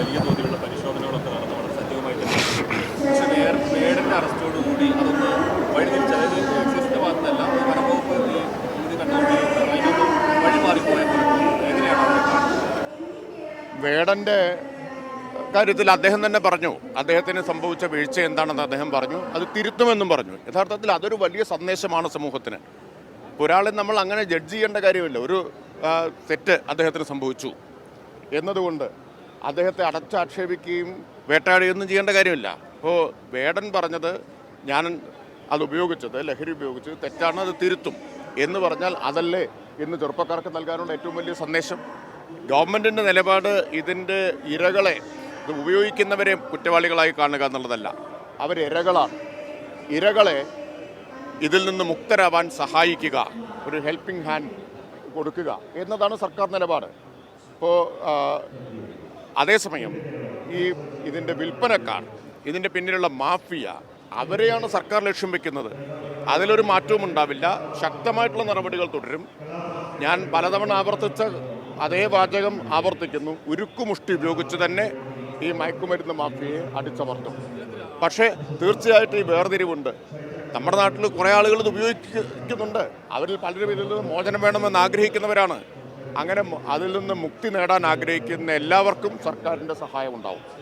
വലിയ തോതിലുള്ള പരിശോധനകളൊക്കെ നടന്നു വളരെ സജീവമായി പക്ഷേ വേടന്റെ അറസ്റ്റോടുകൂടി അതൊന്ന് വഴിതിരിച്ച് അതായത് എക്സിസ്റ്റ് ഭാഗത്തല്ല വനംവകുപ്പ് ഇത് വേടന്റെ കാര്യത്തിൽ അദ്ദേഹം തന്നെ പറഞ്ഞു അദ്ദേഹത്തിന് സംഭവിച്ച വീഴ്ച എന്താണെന്ന് അദ്ദേഹം പറഞ്ഞു അത് തിരുത്തുമെന്നും പറഞ്ഞു. യഥാർത്ഥത്തിൽ അതൊരു വലിയ സന്ദേശമാണ് സമൂഹത്തിന്. ഒരാളെ നമ്മൾ അങ്ങനെ ജഡ്ജ് ചെയ്യേണ്ട കാര്യമില്ല ഒരു തെറ്റ് അദ്ദേഹത്തിന് സംഭവിച്ചു. എന്നതുകൊണ്ട് അദ്ദേഹത്തെ അടച്ചാക്ഷേപിക്കുകയും വേട്ടയാടുകയൊന്നും ചെയ്യേണ്ട കാര്യമില്ല. അപ്പോൾ വേടൻ പറഞ്ഞത് ഞാൻ അത് ഉപയോഗിച്ചത് ലഹരി ഉപയോഗിച്ച് തെറ്റാണ് അത് തിരുത്തും എന്ന് പറഞ്ഞാൽ അതല്ലേ ഇന്ന് ചെറുപ്പക്കാർക്ക് നൽകാനുള്ള ഏറ്റവും വലിയ സന്ദേശം. ഗവൺമെന്റിന്റെ നിലപാട് ഇതിന്റെ ഇരകളെ ഇത് ഉപയോഗിക്കുന്നവരെ കുറ്റവാളികളായി കാണുക എന്നുള്ളതല്ല. അവരിരകളാണ് ഇരകളെ ഇതിൽ നിന്ന് മുക്തരാവാൻ സഹായിക്കുക ഒരു ഹെൽപ്പിംഗ് ഹാൻഡ് കൊടുക്കുക എന്നതാണ് സർക്കാർ നിലപാട്. ഇപ്പോൾ അതേസമയം ഈ ഇതിന്റെ വിൽപ്പനക്കാർ ഇതിന്റെ പിന്നിലുള്ള മാഫിയ അവരെയാണ് സർക്കാർ ലക്ഷ്യം വെക്കുന്നത്. അതിലൊരു മാറ്റവും ഉണ്ടാവില്ല. ശക്തമായിട്ടുള്ള നടപടികൾ തുടരും. ഞാൻ പലതവണ ആവർത്തിച്ച അതേ വാചകം ആവർത്തിക്കുന്നു. ഉരുക്കുമുഷ്ടി ഉപയോഗിച്ച് തന്നെ ഈ മയക്കുമരുന്ന് മാഫിയയെ അടിച്ചമർത്തും. പക്ഷേ തീർച്ചയായിട്ടും ഈ വേർതിരിവുണ്ട്. നമ്മുടെ നാട്ടിൽ കുറേ ആളുകൾ ഇത് ഉപയോഗിക്കുന്നുണ്ട് അവരിൽ പലരും ഇതിൽ നിന്ന് മോചനം വേണമെന്ന് ആഗ്രഹിക്കുന്നവരാണ്. അങ്ങനെ അതിൽ നിന്ന് മുക്തി നേടാൻ ആഗ്രഹിക്കുന്ന എല്ലാവർക്കും സർക്കാരിന്റെ സഹായം ഉണ്ടാവും.